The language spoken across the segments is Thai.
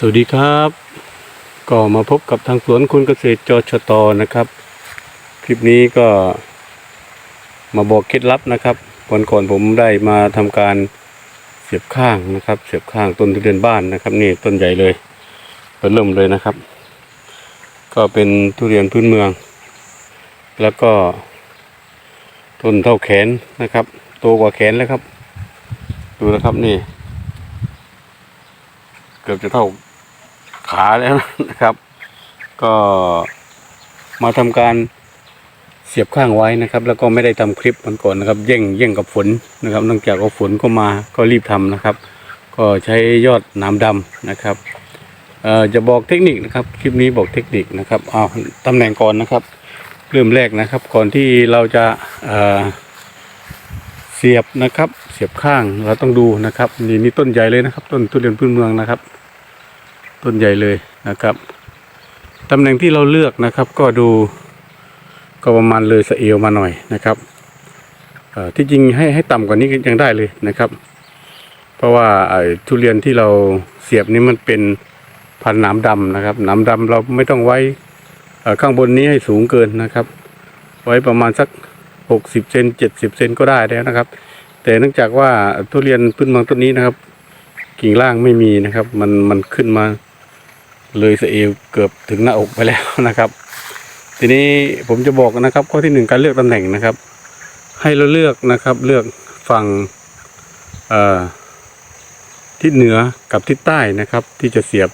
สวัสดีครับ ก็มาพบกับทางสวนคุณเกษตรจชตนะครับ คลิปนี้ก็มาบอกเคล็ดลับนะครับวันก่อนผมได้มาทำการเสียบข้างนะครับ เสียบข้างต้นทุเรียนบ้านนะครับ นี่ต้นใหญ่เลยเริ่มเลยนะครับ ก็เป็นทุเรียนพื้นเมือง แล้วก็ต้นเท่าแขนนะครับโตกว่าแขนแล้วครับ ดูนะครับนี่ เกือบจะเท่า ขาแล้วนะครับ ก็มาทำการเสียบข้างไว้นะครับ แล้วก็ไม่ได้ทำคลิปมันก่อนนะครับเย่งเย่งกับฝนนะครับเนื่องจากว่าฝนก็มาก็รีบทำนะครับ ก็ใช้ยอดน้ำดำนะครับเอ่อจะบอกเทคนิคนะครับ คลิปนี้บอกเทคนิคนะครับเอาตำแหน่งก่อนนะครับเริ่มแรกนะครับ ก่อนที่เราจะเอ่อเสียบนะครับ เสียบข้างเราต้องดูนะครับนี่นี่ต้นใหญ่เลยนะครับ ต้นทุเรียนพื้นเมืองนะครับ ต้นใหญ่เลยนะครับตำแหน่งที่เราเลือกนะครับ ก็ดูก็ประมาณเลยสะเอวมาหน่อยนะครับที่จริงให้ให้ต่ำกว่านี้ก็ยังได้เลยนะครับ เพราะว่าไอ้ทุเรียนที่เราเสียบนี้มันเป็นพันธุ์หนามดำนะครับหนามดำเราไม่ต้องไว้ข้างบนนี้ให้สูงเกินนะครับ ไว้ประมาณสักหกสิบเซนเจ็ดสิบเซนก็ได้แล้วนะครับ แต่เนื่องจากว่าทุเรียนพื้นเมืองต้นนี้นะครับ กิ่งล่างไม่มีนะครับ มันมันขึ้นมา เลยสเอวเกือบถึงหน้าอกไปแล้วนะครับ ทีนี้ผมจะบอกนะครับ ข้อที่หนึ่งการเลือกตำแหน่งนะครับ ให้เราเลือกนะครับ เลือกฝั่งทิศเหนือกับทิศใต้นะครับ ที่จะเสียบ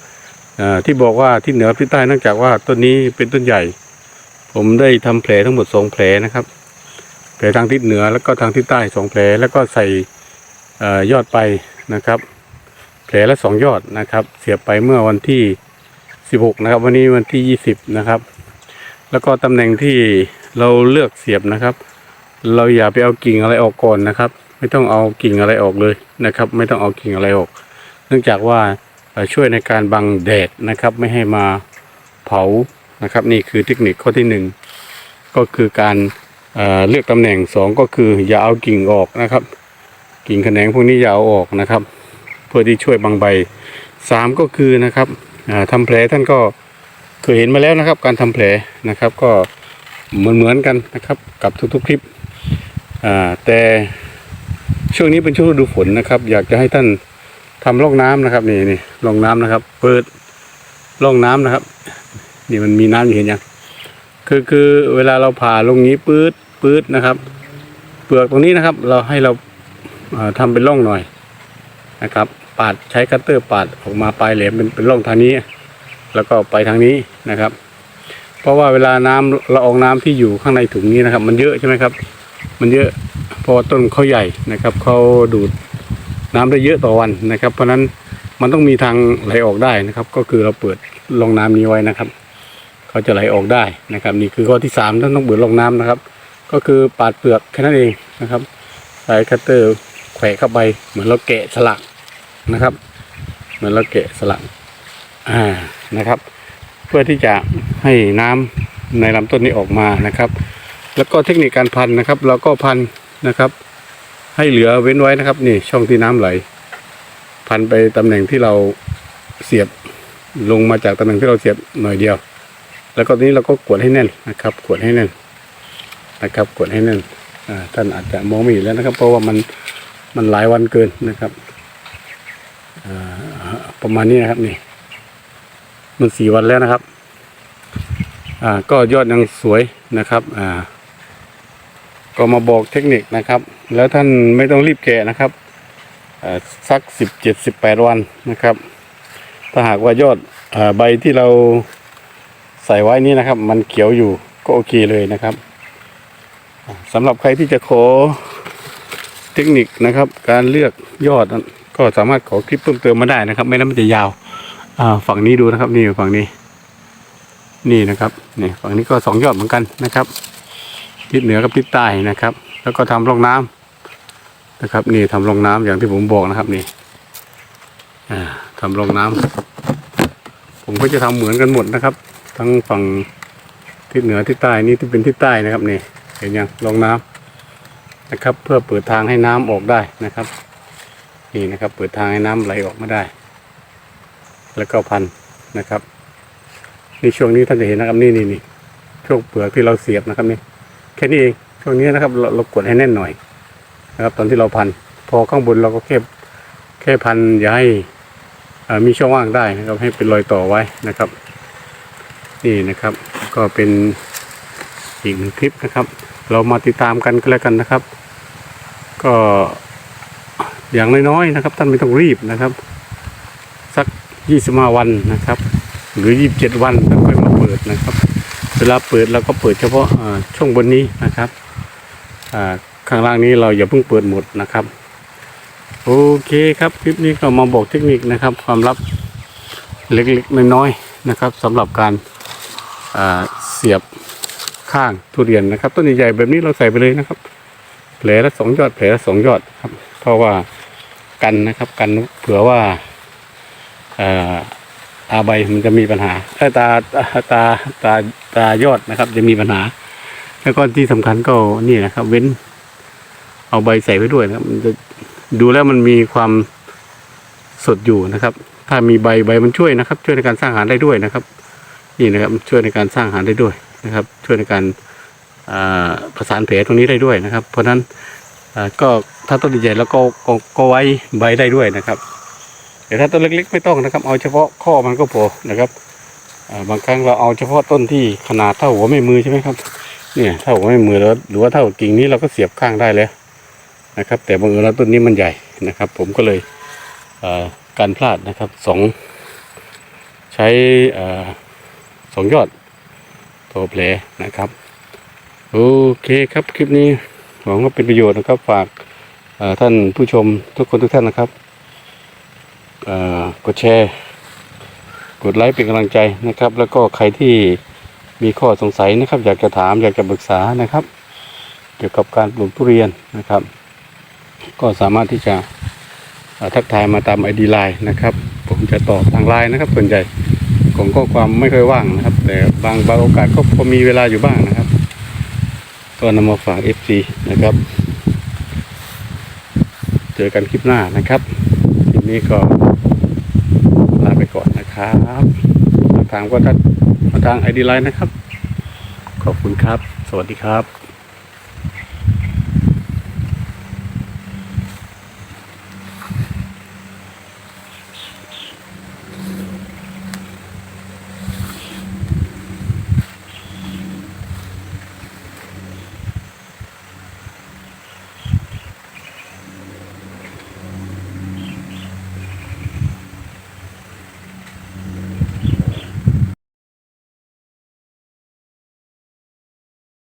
ที่บอกว่าทิศเหนือทิศใต้เนื่องจากว่าต้นนี้เป็นต้นใหญ่ ผมได้ทำแผลทั้งหมดสองแผลนะครับแผลทางทิศเหนือแล้วก็ทางทิศใต้สองแผลแล้วก็ใส่อยอดไปนะครับ แผลละสองยอดนะครับ เสียบไปเมื่อวันที่ 16 นะครับ วันนี้วันที่ 20 นะครับ แล้วก็ตำแหน่งที่เราเลือกเสียบนะครับ เราอย่าไปเอากิ่งอะไรออกก่อนนะครับ ไม่ต้องเอากิ่งอะไรออกเลยนะครับ ไม่ต้องเอากิ่งอะไรออก เนื่องจากว่าช่วยในการบังแดดนะครับ ไม่ให้มาเผานะครับ นี่คือเทคนิคข้อที่หนึ่งก็คือการเเลือกตำแหน่งสองก็คืออย่าเอากิ่งออกนะครับ กิ่งแขนงพวกนี้อย่าเอาออกนะครับ เพื่อที่ช่วยบังใบสามก็คือนะครับ อ่าทำแผลท่านก็เคยเห็นมาแล้วนะครับ การทำแผลนะครับ ก็เหมือนเหมือนๆกันนะครับ กับทุกๆคลิปแต่ช่วงนี้เป็นช่วงฤดูฝนนะครับ อยากจะให้ท่านทำร่องน้ำนะครับนี่นี่ร่องน้ำนะครับ เปิดร่องน้ำนะครับ นี่มันมีน้ำอยู่เห็นยังคือคือเวลาเราผ่าลงนี้ปื๊ดปื๊ดนะครับ เปลือกตรงนี้นะครับ เราให้เราอ่าทำเป็นร่องหน่อยนะครับ ปาดใช้คัตเตอร์ปาดออกมาปลายแหลมเป็นเป็นร่องทางนี้ แล้วก็ไปทางนี้นะครับ เพราะว่าเวลาน้ำละอองน้ำที่อยู่ข้างในถุงนี้นะครับ มันเยอะใช่ไหมครับ มันเยอะเพราะว่าต้นเขาใหญ่นะครับเขาดูดน้ำได้เยอะต่อวันนะครับ เพราะฉะนั้นมันต้องมีทางไหลออกได้นะครับ ก็คือเราเปิดร่องน้ำนี้ไว้นะครับเขาจะไหลออกได้นะครับ นี่คือข้อที่สามท่านต้องเปิดร่องน้ำนะครับ ก็คือปาดเปลือกแค่นั้นเองนะครับใช้คัตเตอร์แขวะเข้าไปเหมือนเราแกะสลัก นะครับเหมือนเราแกะสลักอ่านะครับ เพื่อที่จะให้น้ำในลำต้นนี้ออกมานะครับ แล้วก็เทคนิคการพันนะครับ เราก็พันนะครับ ให้เหลือเว้นไว้นะครับ นี่ช่องที่น้ำไหล พันไปตำแหน่งที่เราเสียบลงมาจากตำแหน่งที่เราเสียบหน่อยเดียว แล้วก็นี้เราก็กดให้แน่นนะครับ กดให้แน่นนะครับ กดให้แน่นท่านอาจจะมองไม่เห็นแล้วนะครับ เพราะว่ามันมันหลายวันเกินนะครับ ประมาณนี้นะครับนี่ มันสี่วันแล้วนะครับ อ่าก็ยอดยังสวยนะครับ อ่า ก็มาบอกเทคนิคนะครับ แล้วท่านไม่ต้องรีบแกะนะครับสักสิบเจ็ดสิบแปดวันนะครับ ถ้าหากว่ายอดอใบที่เราใส่ไว้นี้นะครับ มันเขียวอยู่ก็โอเคเลยนะครับสำหรับใครที่จะขอเทคนิคนะครับ การเลือกยอด ก็สามารถขอคลิปเพิ่มเติมมาได้นะครับ ไม่นั้นมันจะยาวฝั่งนี้ดูนะครับ นี่ฝั่งนี้ นี่นะครับนี่ฝั่งนี้ก็สองยอดเหมือนกันนะครับทิศเหนือกับทิศใต้นะครับ แล้วก็ทำร่องน้ำนะครับ นี่ทำร่องน้ำอย่างที่ผมบอกนะครับ นี่อ่าทำร่องน้ำผมก็จะทำเหมือนกันหมดนะครับ ทั้งฝั่งทิศเหนือทิศใต้นี่ที่เป็นทิศใต้นะครับนี่เห็นยังร่องน้ำนะครับ เพื่อเปิดทางให้น้ำออกได้นะครับ นี่นะครับ เปิดทางให้น้ำไหลออกมาได้ แล้วก็พันนะครับนี่ช่วงนี้ท่านจะเห็นนะครับนี่นี่นี่ช่วงเปลือกที่เราเสียบนะครับนี่แค่นี้เองช่วงนี้นะครับเราเรากดให้แน่นหน่อยนะครับ ตอนที่เราพัน พอข้างบนเราก็แค่แค่พันอย่าให้มีช่องว่างได้นะครับ ให้เป็นรอยต่อไว้นะครับ นี่นะครับ ก็เป็นอีกหนึ่งคลิปนะครับ เรามาติดตามกันก็แล้วกันนะครับ ก็ อย่างน้อยๆนะครับ ท่านไม่ต้องรีบนะครับ สักยี่สิบห้าวันนะครับ หรือยี่สิบเจ็ดวันแล้วค่อยมาเปิดนะครับ เวลาเปิดเราก็เปิดเฉพาะช่วงบนนี้นะครับข้างล่างนี้เราอย่าเพิ่งเปิดหมดนะครับโอเคครับคลิปนี้ก็มาบอกเทคนิคนะครับ ความลับเล็กๆน้อยๆนะครับสำหรับการาเสียบข้างทุเรียนนะครับ ต้นใหญ่ๆแบบนี้เราใส่ไปเลยนะครับแผลละสองยอดแผลละสองยอดครับ เพราะว่า กันนะครับ กันเผื่อว่าตาใบมันจะมีปัญหาเอ้ยตาตาตาตาตายอดนะครับ จะมีปัญหา แล้วก็ที่สำคัญก็นี่นะครับ เว้น เอาใบใส่ไว้ด้วยนะครับมันจะดูแล้วมันมีความสดอยู่นะครับ ถ้ามีใบใบมันช่วยนะครับ ช่วยในการสร้างอาหารได้ด้วยนะครับ นี่นะครับช่วยในการสร้างอาหารได้ด้วยนะครับ ช่วยในการประสานแผลตรงนี้ได้ด้วยนะครับ เพราะฉะนั้น ก็ถ้าต้นใหญ่แล้วก็ก็ก็ไว้ใบได้ด้วยนะครับ แต่ถ้าต้นเล็กๆไม่ต้องนะครับ เอาเฉพาะข้อมันก็พอนะครับบางครั้งเราเอาเฉพาะต้นที่ขนาดเท่าหัวแม่มือใช่ไหมครับเนี่ยเท่าหัวแม่มือแล้วหรือว่าเท่ากิ่งนี้เราก็เสียบข้างได้แล้วนะครับ แต่บางเอิญแล้วต้นนี้มันใหญ่นะครับ ผมก็เลยการพลาดนะครับสองใช้อสองยอดตัวแผลนะครับ โอเคครับคลิปนี้ หวังว่าเป็นประโยชน์นะครับ ฝากท่านผู้ชมทุกคนทุกท่านนะครับกดแชร์ กดไลค์เป็นกำลังใจนะครับ แล้วก็ใครที่มีข้อสงสัยนะครับ อยากจะถามอยากจะปรึกษานะครับ เกี่ยวกับการปลูกทุเรียนนะครับ ก็สามารถที่จะทักทายมาตามไอดีไลน์นะครับ ผมจะตอบทางไลน์นะครับ ส่วนใหญ่ของข้อความไม่ค่อยว่างนะครับ แต่บางบางโอกาสก็พอมีเวลาอยู่บ้างนะครับ ก็นำมาฝาก FC นะครับ เจอกันคลิปหน้านะครับคลิปนี้ก็ลาไปก่อนนะครับถามก็ทัดทางไอดีไลน์นะครับ ขอบคุณครับ สวัสดีครับ